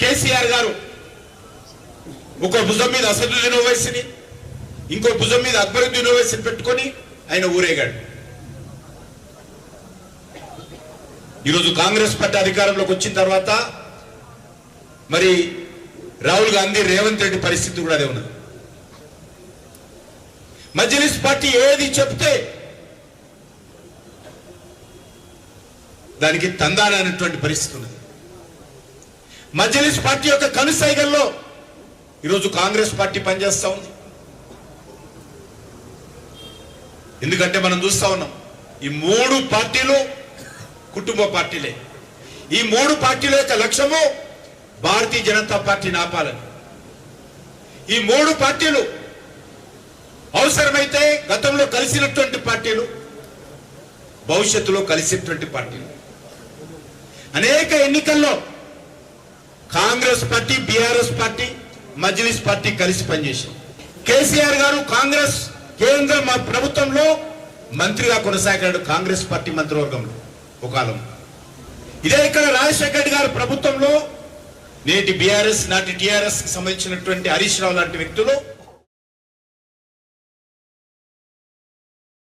కేసీఆర్ గారు ఒక భుజం మీద అసదుద్దీన్ యూనివర్సిటీని ఇంకో భుజం మీద అక్బరుద్దీన్ ఓవైసీని పెట్టుకొని ఆయన ఊరేగాడు. ఈరోజు కాంగ్రెస్ పార్టీ అధికారంలోకి వచ్చిన తర్వాత మరి రాహుల్ గాంధీ రేవంత్ రెడ్డి పరిస్థితి కూడా అదే ఉన్నది. మజ్లిస్ పార్టీ ఏది చెప్తే దానికి తందాన పరిస్థితి ఉన్నది. మజ్లిస్ పార్టీ యొక్క కనుసైగల్లో ఈరోజు కాంగ్రెస్ పార్టీ పనిచేస్తూ ఉంది. ఎందుకంటే మనం చూస్తా ఉన్నాం ఈ మూడు పార్టీలు కుటుంబ పార్టీలే. ఈ మూడు పార్టీల యొక్క లక్ష్యము భారతీయ జనతా పార్టీని ఆపాలని ఈ మూడు పార్టీలు అవసరమైతే గతంలో కలిసినటువంటి పార్టీలు భవిష్యత్తులో కలిసినటువంటి పార్టీలు. అనేక ఎన్నికల్లో Congress party BRS party Majlis party కలిసి పనిచేసింది కేసీఆర్ గారు కాంగ్రెస్ కేంద్ర మా ప్రభుత్వంలో మంత్రిగా కొనసాగాడు కాంగ్రెస్ పార్టీ మంత్రివర్గంలో ఒక కాలం ఇదే ఇక్కడ రాజశేఖర రెడ్డి గారు ప్రభుత్వంలో నేటి బీఆర్ఎస్ నాటి టిఆర్ఎస్కి సంబంధించినటువంటి హరీష్ రావు లాంటి వ్యక్తులు